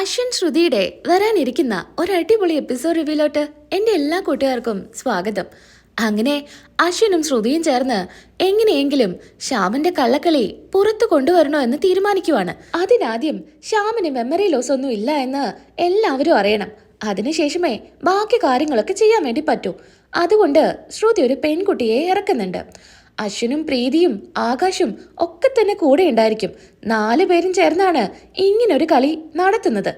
അശ്വിൻ ശ്രുതിയുടെ വരാനിരിക്കുന്ന ഒരു അടിപൊളി എപ്പിസോഡ് റിവ്യൂലോട്ട് എന്റെ എല്ലാ കൂട്ടുകാർക്കും സ്വാഗതം. അങ്ങനെ അശ്വിനും ശ്രുതിയും ചേർന്ന് എങ്ങനെയെങ്കിലും ശ്യാമിന്റെ കള്ളക്കളി പുറത്തു കൊണ്ടുവരണോ എന്ന് തീരുമാനിക്കുവാണ്. അതിനാദ്യം ശ്യാമിന് മെമ്മറി ലോസ് ഒന്നും ഇല്ല എന്ന് എല്ലാവരും അറിയണം. അതിനുശേഷമേ ബാക്കി കാര്യങ്ങളൊക്കെ ചെയ്യാൻ വേണ്ടി പറ്റൂ. അതുകൊണ്ട് ശ്രുതി ഒരു പെൺകുട്ടിയെ ഇറക്കുന്നുണ്ട്. അശ്വിനും പ്രീതിയും ആകാശും ഒക്കെ തന്നെ കൂടെ ഉണ്ടായിരിക്കും. നാലു പേരും ചേർന്നാണ് ഇങ്ങനൊരു കളി നടത്തുന്നത്.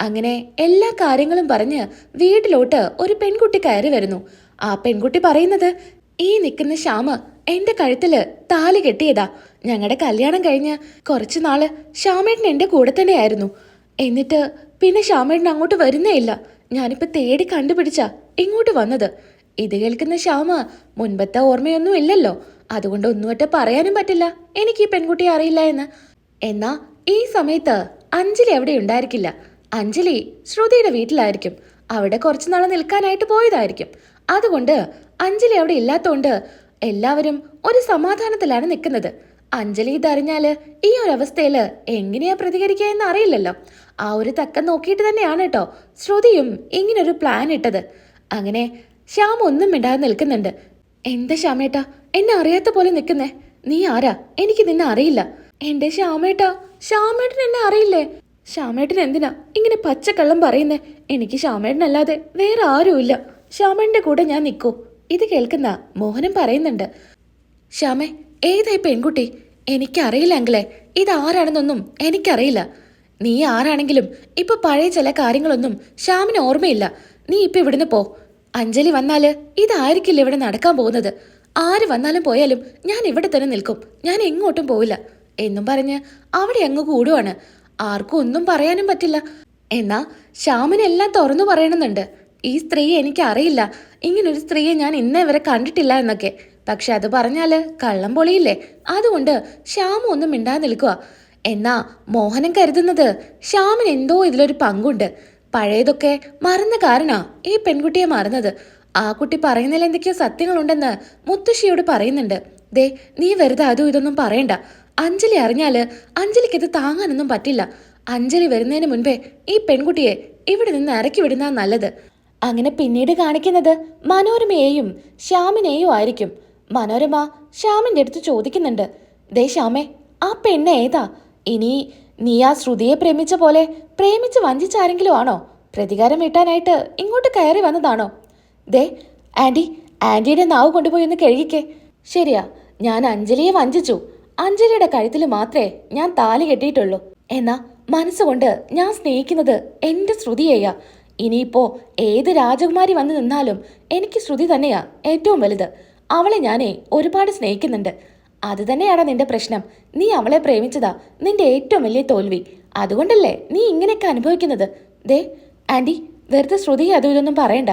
അങ്ങനെ എല്ലാ കാര്യങ്ങളും പറഞ്ഞ് വീട്ടിലോട്ട് ഒരു പെൺകുട്ടി കയറി വരുന്നു. ആ പെൺകുട്ടി പറയുന്നത് ഈ നിൽക്കുന്ന ശ്യാമ എന്റെ കഴുത്തിൽ താലി കെട്ടിയതാ. ഞങ്ങളുടെ കല്യാണം കഴിഞ്ഞ് കുറച്ചു നാൾ ശ്യാമേട്ടൻ എന്റെ കൂടെ തന്നെയായിരുന്നു. എന്നിട്ട് പിന്നെ ശ്യാമേട്ടൻ അങ്ങോട്ട് വരുന്നേ ഇല്ല. ഞാനിപ്പോ തേടി കണ്ടുപിടിച്ചാ ഇങ്ങോട്ട് വന്നത്. ഇത് കേൾക്കുന്ന ശ്യാമ മുൻപത്തെ ഓർമ്മയൊന്നും ഇല്ലല്ലോ. അതുകൊണ്ട് ഒന്നുമറ്റ പറയാനും പറ്റില്ല. എനിക്ക് ഈ പെൺകുട്ടിയെ അറിയില്ല എന്ന്. എന്നാ ഈ സമയത്ത് അഞ്ജലി എവിടെ ഉണ്ടായിരിക്കില്ല. അഞ്ജലി ശ്രുതിയുടെ വീട്ടിലായിരിക്കും. അവിടെ കുറച്ചു നാൾ നിൽക്കാനായിട്ട് പോയതായിരിക്കും. അതുകൊണ്ട് അഞ്ജലി അവിടെ ഇല്ലാത്തതുകൊണ്ട് എല്ലാവരും ഒരു സമാധാനത്തിലാണ് നിൽക്കുന്നത്. അഞ്ജലി ഇതറിഞ്ഞാൽ ഈ ഒരു അവസ്ഥയിൽ എങ്ങനെയാ പ്രതികരിക്കുക എന്ന് അറിയില്ലല്ലോ ആ ഒരു തക്കം നോക്കിയിട്ട് തന്നെയാണ് കേട്ടോ ശ്രുതിയും ഇങ്ങനൊരു പ്ലാൻ ഇട്ടത്. അങ്ങനെ ശ്യാം ഒന്നും മിണ്ടാതെ നിൽക്കുന്നുണ്ട്. എന്താ ശ്യാമേട്ടാ? എന്നെ അറിയാത്ത പോലെ നിൽക്കുന്നേ. നീ ആരാ? എനിക്ക് നിന്നെ അറിയില്ല. എന്റെ ശ്യാമേട്ടാ. ശ്യാമേട്ടൻ എന്നെ അറിയില്ലേ? ശ്യാമേട്ടൻ എന്തിനാ ഇങ്ങനെ പച്ചക്കള്ളം പറയുന്നേ? എനിക്ക് ശ്യാമേട്ടനല്ലാതെ വേറെ ആരുമില്ല. ശ്യാമേട്ടന്റെ കൂടെ ഞാൻ നിൽക്കൂ ഇത് കേൾക്കുന്ന മോഹനം പറയുന്നുണ്ട്. ശ്യാമേ ഏതായി പെൺകുട്ടി? എനിക്കറിയില്ല ഇത് ആരാണെന്നൊന്നും എനിക്കറിയില്ല. നീ ആരാണെങ്കിലും ഇപ്പൊ പഴയ ചില കാര്യങ്ങളൊന്നും ശ്യാമിന് ഓർമ്മയില്ല. നീ ഇപ്പൊ ഇവിടുന്ന് പോ. അഞ്ജലി വന്നാൽ ഇതായിരിക്കില്ല ഇവിടെ നടക്കാൻ പോകുന്നത്? ആര് വന്നാലും പോയാലും ഞാൻ ഇവിടെ തന്നെ നിൽക്കും. ഞാൻ എങ്ങോട്ടും പോവില്ല. എന്നും പറഞ്ഞ് അവിടെ അങ്ങ് കൂടുവാണ്. ആർക്കും ഒന്നും പറയാനും പറ്റില്ല. എന്നാ ശ്യാമിനെല്ലാം തുറന്നു പറയണമെന്നുണ്ട്. ഈ സ്ത്രീയെ എനിക്ക് അറിയില്ല ഇങ്ങനൊരു സ്ത്രീയെ ഞാൻ ഇന്നേ വരെ കണ്ടിട്ടില്ല എന്നൊക്കെ. പക്ഷെ അത് പറഞ്ഞാൽ കള്ളം പൊളിയില്ലേ? അതുകൊണ്ട് ശ്യാമ ഒന്നും മിണ്ടാതെ നിൽക്കുക എന്നാ മോഹനം കരുതുന്നത് ശ്യാമിന് എന്തോ ഇതിലൊരു പങ്കുണ്ട്. പഴയതൊക്കെ മറന്ന കാരണാ ഈ പെൺകുട്ടിയെ മറന്നത്. ആ കുട്ടി പറയുന്നതിൽ എന്തൊക്കെയോ സത്യങ്ങളുണ്ടെന്ന് മുത്തശ്ശിയോട് പറയുന്നുണ്ട്. ദേ നീ വെറുതെ അതും ഇതൊന്നും പറയണ്ട. അഞ്ജലി അറിഞ്ഞാൽ അഞ്ജലിക്ക് ഇത് താങ്ങാനൊന്നും പറ്റില്ല. അഞ്ജലി വരുന്നതിന് മുൻപേ ഈ പെൺകുട്ടിയെ ഇവിടെ നിന്ന് ഇറക്കി വിടുന്ന നല്ലത്. അങ്ങനെ പിന്നീട് കാണിക്കുന്നത് മനോരമയെയും ശ്യാമിനെയും ആയിരിക്കും. മനോരമ ശ്യാമിന്റെ അടുത്ത് ചോദിക്കുന്നുണ്ട്. ദേ ശ്യാമേ ആ പെണ്ണ് ഏതാ? ഇനി നീ ആ ശ്രുതിയെ പ്രേമിച്ച പോലെ പ്രേമിച്ച് വഞ്ചിച്ചാരെങ്കിലും ആണോ? പ്രതികാരം വീട്ടാനായിട്ട് ഇങ്ങോട്ട് കയറി വന്നതാണോ? ദേ ആന്റി ആന്റിയുടെ നാവ് കൊണ്ടുപോയി ഒന്ന് കഴുകിക്കേ. ശരിയാ ഞാൻ അഞ്ജലിയെ വഞ്ചിച്ചു. അഞ്ജലിയുടെ കഴുത്തിൽ മാത്രമേ ഞാൻ താലി കെട്ടിയിട്ടുള്ളൂ. എന്നാ മനസ്സുകൊണ്ട് ഞാൻ സ്നേഹിക്കുന്നത് എന്റെ ശ്രുതിയെയാ. ഇനിയിപ്പോ ഏത് രാജകുമാരി വന്നു നിന്നാലും എനിക്ക് ശ്രുതി തന്നെയാ ഏറ്റവും വലുത്. അവളെ ഞാനേ ഒരുപാട് സ്നേഹിക്കുന്നുണ്ട്. അത് തന്നെയാണ് നിന്റെ പ്രശ്നം. നീ അവളെ പ്രേമിച്ചതാ നിന്റെ ഏറ്റവും വലിയ തോൽവി. അതുകൊണ്ടല്ലേ നീ ഇങ്ങനെയൊക്കെ അനുഭവിക്കുന്നത്? ദേ ആന്റി വെറുതെ ശ്രുതി അതും ഇതൊന്നും പറയണ്ട.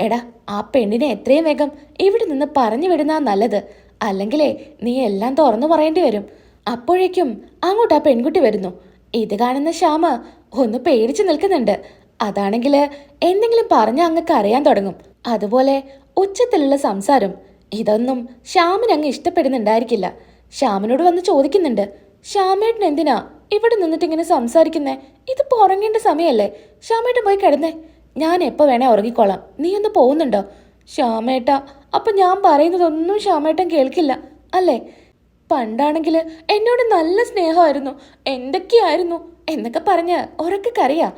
എടാ ആ പെണ്ണിനെ എത്രയും വേഗം ഇവിടെ നിന്ന് പറഞ്ഞു വിടുന്ന നല്ലത്. അല്ലെങ്കിലേ നീ എല്ലാം തുറന്നു പറയേണ്ടി വരും. അപ്പോഴേക്കും അങ്ങോട്ട് ആ പെൺകുട്ടി വരുന്നു. ഇത് കാണുന്ന ശ്യാമ ഒന്ന് പേടിച്ചു നിൽക്കുന്നുണ്ട്. അതാണെങ്കിൽ എന്തെങ്കിലും പറഞ്ഞ അങ്ങക്ക് അറിയാൻ തുടങ്ങും. അതുപോലെ ഉച്ചത്തിലുള്ള സംസാരം. ഇതൊന്നും ശ്യാമിന് അങ്ങ് ഇഷ്ടപ്പെടുന്നുണ്ടായിരിക്കില്ല. ശ്യാമിനോട് വന്ന് ചോദിക്കുന്നുണ്ട്. ശ്യാമേട്ടൻ എന്തിനാ ഇവിടെ നിന്നിട്ട് ഇങ്ങനെ സംസാരിക്കുന്നേ? ഇത് ഉറങ്ങേണ്ട സമയമല്ലേ ശ്യാമേട്ടൻ പോയി കിടന്നേ. ഞാൻ എപ്പോ വേണേ ഉറങ്ങിക്കോളാം. നീ ഒന്ന് പോകുന്നുണ്ടോ? ശ്യാമേട്ട അപ്പൊ ഞാൻ പറയുന്നതൊന്നും ശ്യാമേട്ടൻ കേൾക്കില്ല അല്ലേ? പണ്ടാണെങ്കിൽ എന്നോട് നല്ല സ്നേഹമായിരുന്നു. എന്തൊക്കെയായിരുന്നു എന്നൊക്കെ പറഞ്ഞ് ഉറക്കെ കറിയാ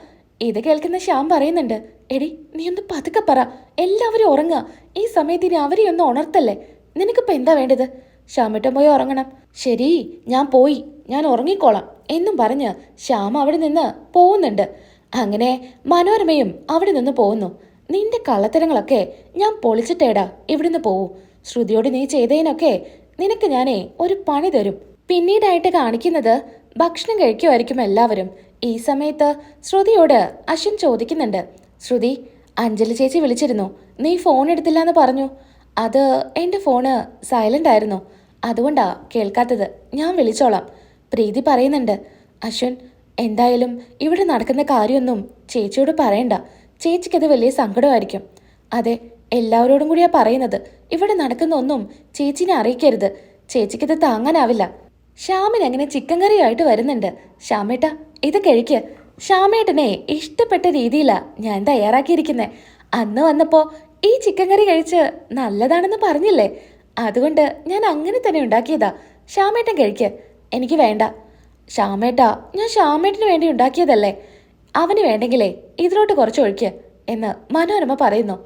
ഇത് കേൾക്കുന്ന ശ്യാം പറയുന്നുണ്ട് എടി നീ ഒന്ന് പതുക്കെ പറ. എല്ലാവരും ഉറങ്ങുക ഈ സമയത്ത് ഇനി അവരെ ഒന്ന് ഉണർത്തല്ലേ? നിനക്കിപ്പോ എന്താ വേണ്ടത്? ശ്യാമേട്ടൻ പോയി ഉറങ്ങണം. ശരി ഞാൻ പോയി. ഞാൻ ഉറങ്ങിക്കോളാം എന്നും പറഞ്ഞ് ശ്യാം അവിടെ നിന്ന് പോകുന്നുണ്ട്. അങ്ങനെ മനോരമയും അവിടെ നിന്ന് പോകുന്നു. നിന്റെ കള്ളത്തരങ്ങളൊക്കെ ഞാൻ പൊളിച്ചിട്ടേടാ ഇവിടുന്ന് പോവൂ. ശ്രുതിയോട് നീ ചെയ്തതിനൊക്കെ നിനക്ക് ഞാനേ ഒരു പണി തരും. പിന്നീടായിട്ട് കാണിക്കുന്നത് ഭക്ഷണം കഴിക്കുമായിരിക്കും എല്ലാവരും. ഈ സമയത്ത് ശ്രുതിയോട് അശ്വിൻ ചോദിക്കുന്നുണ്ട്. ശ്രുതി അഞ്ജലി ചേച്ചി വിളിച്ചിരുന്നു. നീ ഫോൺ എടുത്തില്ല എന്ന് പറഞ്ഞു. അത് എന്റെ ഫോണ് സൈലന്റ് ആയിരുന്നു. അതുകൊണ്ടാ കേൾക്കാത്തത്. ഞാൻ വിളിച്ചോളാം. പ്രീതി പറയുന്നുണ്ട്. അശ്വിൻ എന്തായാലും ഇവിടെ നടക്കുന്ന കാര്യമൊന്നും ചേച്ചിയോട് പറയണ്ട. ചേച്ചിക്കത് വലിയ സങ്കടമായിരിക്കും. അതെ എല്ലാവരോടും കൂടിയാ പറയുന്നത്. ഇവിടെ നടക്കുന്ന ഒന്നും ചേച്ചിനെ അറിയിക്കരുത്. ചേച്ചിക്കത് താങ്ങാനാവില്ല. ശ്യാമിന് അങ്ങനെ ചിക്കൻ കറിയായിട്ട് വരുന്നുണ്ട്. ശ്യാമേട്ട ഇത് കഴിക്ക്. ശ്യാമേട്ടനെ ഇഷ്ടപ്പെട്ട രീതിയിലാ ഞാൻ തയ്യാറാക്കിയിരിക്കുന്നത് അന്ന് വന്നപ്പോൾ ഈ ചിക്കൻ കറി കഴിച്ച് നല്ലതാണെന്ന് പറഞ്ഞില്ലേ? അതുകൊണ്ട് ഞാൻ അങ്ങനെ തന്നെ ഉണ്ടാക്കിയതാ. ശ്യാമേട്ടൻ കഴിക്ക്. എനിക്ക് വേണ്ട. ശ്യാമേട്ടാ ഞാൻ ശ്യാമേട്ടിന് വേണ്ടി ഉണ്ടാക്കിയതല്ലേ? അവന് വേണ്ടെങ്കിലേ ഇതിലോട്ട് കുറച്ച് ഒഴിക്ക് എന്ന് മനോരമ പറയുന്നു.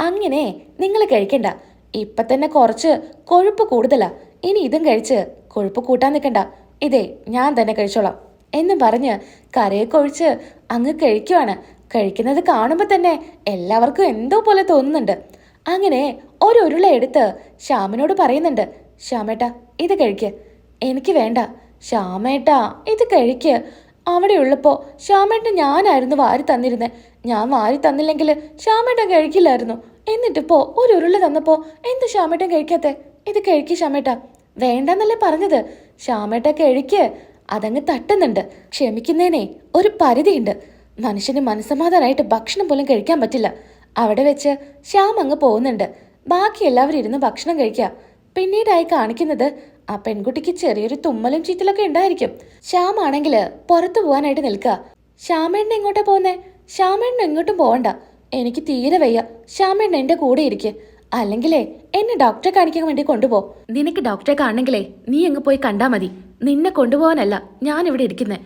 അങ്ങനെ നിങ്ങൾ കഴിക്കണ്ട. ഇപ്പൊ തന്നെ കുറച്ച് കൊഴുപ്പ് കൂടുതലാ. ഇനി ഇതും കഴിച്ച് കൊഴുപ്പ് കൂട്ടാൻ നിൽക്കണ്ട. ഇതേ ഞാൻ തന്നെ കഴിച്ചോളാം എന്നും പറഞ്ഞ് കരയൊക്കെ ഒഴിച്ച് അങ്ങ് കഴിക്കുവാണ്. കഴിക്കുന്നത് കാണുമ്പോൾ തന്നെ എല്ലാവർക്കും എന്തോ പോലെ തോന്നുന്നുണ്ട്. അങ്ങനെ ഒരു ഉരുള എടുത്ത് ശ്യാമിനോട് പറയുന്നുണ്ട് ശ്യാമേട്ടാ ഇത് കഴിക്ക്. എനിക്ക് വേണ്ട. ശ്യാമേട്ടാ ഇത് കഴിക്ക്. അവിടെ ഉള്ളപ്പോ ശ്യാമേട്ടൻ ഞാനായിരുന്നു വാരി തന്നിരുന്നത് ഞാൻ വാരി തന്നില്ലെങ്കിൽ ശ്യാമേട്ടൻ കഴിക്കില്ലായിരുന്നു. എന്നിട്ടിപ്പോ ഒരു ഉരുള തന്നപ്പോ എന്ത് ശ്യാമേട്ടൻ കഴിക്കാത്തെ? ഇത് കഴിക്ക് ശ്യാമേട്ട. വേണ്ടെന്നല്ലേ പറഞ്ഞത്. ശ്യാമേട്ട കഴിക്ക്. അതങ്ങ് തട്ടുന്നുണ്ട്. ക്ഷമിക്കുന്നേനെ ഒരു പരിധിയുണ്ട്. മനുഷ്യന് മനസ്സമാധാനമായിട്ട് ഭക്ഷണം പോലും കഴിക്കാൻ പറ്റില്ല. അവിടെ വെച്ച് ശ്യാം അങ്ങ് പോകുന്നുണ്ട്. ബാക്കി എല്ലാവരും ഇരുന്ന് ഭക്ഷണം കഴിക്കുക പിന്നീടായി കാണിക്കുന്നത് ആ പെൺകുട്ടിക്ക് ചെറിയൊരു തുമ്മലും ചീറ്റലൊക്കെ ഉണ്ടായിരിക്കും. ശ്യാം പുറത്തു പോകാനായിട്ട് നിൽക്കുക ശ്യാമേണ്ണ എങ്ങോട്ടാ പോകുന്നേ ശ്യാമേണ്ണ എങ്ങോട്ടും പോവണ്ട. എനിക്ക് തീരെ വയ്യ. ശ്യാമേണ്ണ എന്റെ കൂടെ ഇരിക്കെ. അല്ലെങ്കിലേ എന്നെ ഡോക്ടറെ കാണിക്കാൻ വേണ്ടി കൊണ്ടുപോ. നിനക്ക് ഡോക്ടറെ കാണണെങ്കിലേ നീ അങ്ങ് പോയി കണ്ടാ മതി. നിന്നെ കൊണ്ടുപോകാനല്ല ഞാൻ ഇവിടെ ഇരിക്കുന്നേ.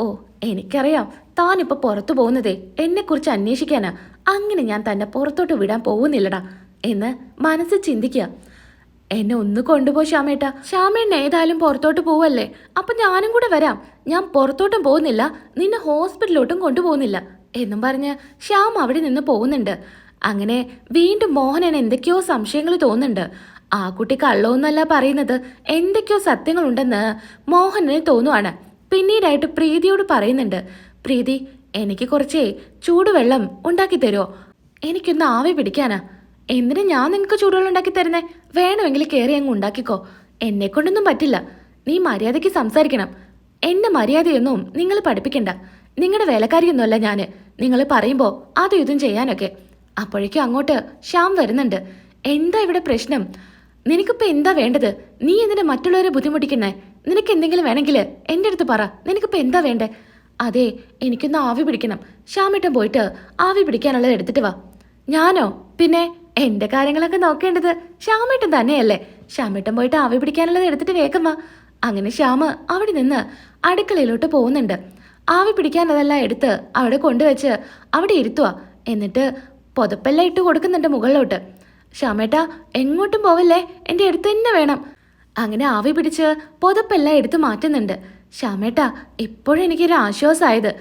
ഓ എനിക്കറിയാം. താനിപ്പോ പുറത്തു പോകുന്നതേ. എന്നെ കുറിച്ച് അന്വേഷിക്കാനാ. അങ്ങനെ ഞാൻ തന്നെ പുറത്തോട്ട് വിടാൻ പോകുന്നില്ലടാ എന്ന് മനസ്സ് ചിന്തിക്കുക എന്നെ ഒന്ന് കൊണ്ടുപോ ശ്യാമേട്ട. ശ്യാമേണ്ണ ഏതായാലും പുറത്തോട്ട് പോവല്ലേ? അപ്പൊ ഞാനും കൂടെ വരാം. ഞാൻ പുറത്തോട്ടും പോകുന്നില്ല. നിന്നെ ഹോസ്പിറ്റലിലോട്ടും കൊണ്ടുപോകുന്നില്ല. എന്നും പറഞ്ഞ് ശ്യാം അവിടെ നിന്ന് പോകുന്നുണ്ട്. അങ്ങനെ വീണ്ടും മോഹനന് എന്തൊക്കെയോ സംശയങ്ങൾ തോന്നുന്നുണ്ട്. ആ കുട്ടി കള്ളോന്നല്ല പറയുന്നത്. എന്തൊക്കെയോ സത്യങ്ങളുണ്ടെന്ന് മോഹനന് തോന്നുവാണ്. പിന്നീടായിട്ട് പ്രീതിയോട് പറയുന്നുണ്ട്. പ്രീതി എനിക്ക് കുറച്ചേ ചൂടുവെള്ളം ഉണ്ടാക്കി തരുമോ എനിക്കൊന്ന് ആവി പിടിക്കാനാ. എന്തിനാ ഞാൻ നിനക്ക് ചൂടുവെള്ളം ഉണ്ടാക്കി തരുന്നേ? വേണമെങ്കിൽ കയറി അങ്ങ് ഉണ്ടാക്കിക്കോ. എന്നെ കൊണ്ടൊന്നും പറ്റില്ല. നീ മര്യാദയ്ക്ക് സംസാരിക്കണം. എന്നെ മര്യാദയൊന്നും നിങ്ങൾ പഠിപ്പിക്കണ്ട. നിങ്ങളുടെ വേലക്കാരിയൊന്നുമല്ല ഞാൻ നിങ്ങൾ പറയുമ്പോൾ അതും ഇതും ചെയ്യാനൊക്കെ. അപ്പോഴേക്കും അങ്ങോട്ട് ശ്യാം വരുന്നുണ്ട്. എന്താ ഇവിടെ പ്രശ്നം? നിനക്കിപ്പോ എന്താ വേണ്ടത്? നീ എന്തിനാ മറ്റുള്ളവരെ ബുദ്ധിമുട്ടിക്കണേ നിനക്ക് എന്തെങ്കിലും വേണമെങ്കിൽ എന്റെ അടുത്ത് പറ. നിനക്കിപ്പോ എന്താ വേണ്ടേ? അതെ എനിക്കൊന്ന് ആവി പിടിക്കണം. ശ്യാമിട്ടം പോയിട്ട് ആവി പിടിക്കാനുള്ളത് എടുത്തിട്ട് വാ. ഞാനോ? പിന്നെ? എന്റെ കാര്യങ്ങളൊക്കെ നോക്കേണ്ടത് ശ്യാമേട്ടൻ തന്നെയല്ലേ. ശ്യാമേട്ടൻ പോയിട്ട് ആവി പിടിക്കാനുള്ളത് എടുത്തിട്ട് വേഗം വാ. അങ്ങനെ ശ്യാമ് അവിടെ നിന്ന് അടുക്കളയിലോട്ട് പോകുന്നുണ്ട്. ആവി പിടിക്കാനതെല്ലാം എടുത്ത് അവിടെ കൊണ്ടുവച്ച് അവിടെ ഇരുത്തുക എന്നിട്ട് പുതപ്പെല്ലാം ഇട്ട് കൊടുക്കുന്നുണ്ട് മുകളിലോട്ട്. ശ്യാമേട്ടാ എങ്ങോട്ടും പോവല്ലേ? എന്റെ അടുത്ത് തന്നെ വേണം. അങ്ങനെ ആവി പിടിച്ച് പുതപ്പെല്ലാം എടുത്ത് മാറ്റുന്നുണ്ട്. ശ്യാമേട്ടാ ഇപ്പോഴും എനിക്കൊരു ആശ്വാസമായത്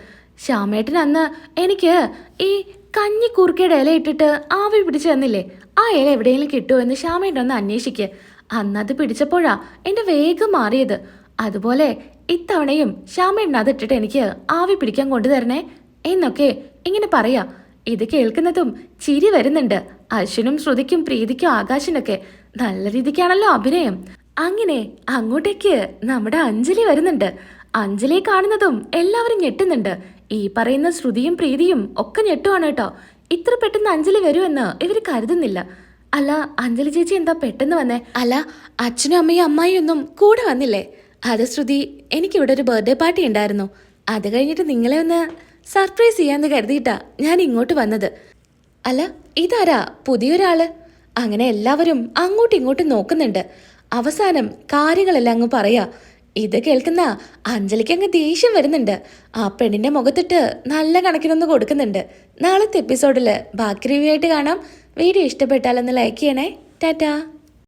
ശ്യാമേട്ടൻ അന്ന് എനിക്ക് ഈ കഞ്ഞി കുറുക്കയുടെ ഇല ഇട്ടിട്ട് ആവി പിടിച്ച് തന്നില്ലേ? ആ ഇല എവിടെയെങ്കിലും കിട്ടുമോ എന്ന് ശ്യാമേട്ടൻ ഒന്ന് അന്വേഷിക്കുക അന്നത് പിടിച്ചപ്പോഴാ എന്റെ വേഗം മാറിയത്. അതുപോലെ ഇത്തവണയും ശ്യാമേട്ടൻ അതിട്ടിട്ട് എനിക്ക് ആവി പിടിക്കാൻ കൊണ്ടുതരണേ എന്നൊക്കെ ഇങ്ങനെ പറയാ. ഇത് കേൾക്കുന്നതും ചിരി വരുന്നുണ്ട്. അശ്വിനും ശ്രുതിക്കും പ്രീതിക്കും ആകാശിനൊക്കെ നല്ല രീതിക്കാണല്ലോ അഭിനയം. അങ്ങനെ അങ്ങോട്ടേക്ക് നമ്മുടെ അഞ്ജലി വരുന്നുണ്ട്. അഞ്ജലിയെ കാണുന്നതും എല്ലാവരും ഞെട്ടുന്നുണ്ട്. ഈ പറയുന്ന ശ്രുതിയും പ്രീതിയും ഒക്കെ ഞെട്ടുവാണ് കേട്ടോ. ഇത്ര പെട്ടെന്ന് അഞ്ജലി വരുമെന്ന് ഇവർ കരുതുന്നില്ല. അല്ല അഞ്ജലി ചേച്ചി എന്താ പെട്ടെന്ന് വന്നേ? അല്ല അച്ഛനും അമ്മയും അമ്മായിയും ഒന്നും കൂടെ വന്നില്ലേ? അത് ശ്രുതി എനിക്കിവിടെ ഒരു ബർത്ത്ഡേ പാർട്ടി ഉണ്ടായിരുന്നു. അത് കഴിഞ്ഞിട്ട് നിങ്ങളെ ഒന്ന് സർപ്രൈസ് ചെയ്യാന്ന് കരുതിയിട്ടാ ഞാൻ ഇങ്ങോട്ട് വന്നത്. അല്ല ഇതാരാ? പുതിയൊരാൾ? അങ്ങനെ എല്ലാവരും അങ്ങോട്ടും ഇങ്ങോട്ടും നോക്കുന്നുണ്ട്. അവസാനം കാര്യങ്ങളെല്ലാം അങ്ങ് പറയാ. ഇത് കേൾക്കുന്ന അഞ്ജലിക്ക് അങ്ങ് ദേഷ്യം വരുന്നുണ്ട്. ആ പെണ്ണിന്റെ മുഖത്തിട്ട് നല്ല കണക്കിനൊന്ന് കൊടുക്കുന്നുണ്ട്. നാളത്തെ എപ്പിസോഡിൽ ബാക്കി റിവ്യൂ ആയിട്ട് കാണാം. വീഡിയോ ഇഷ്ടപ്പെട്ടാലൊന്ന് ലൈക്ക് ചെയ്യണേ. ടാറ്റാ.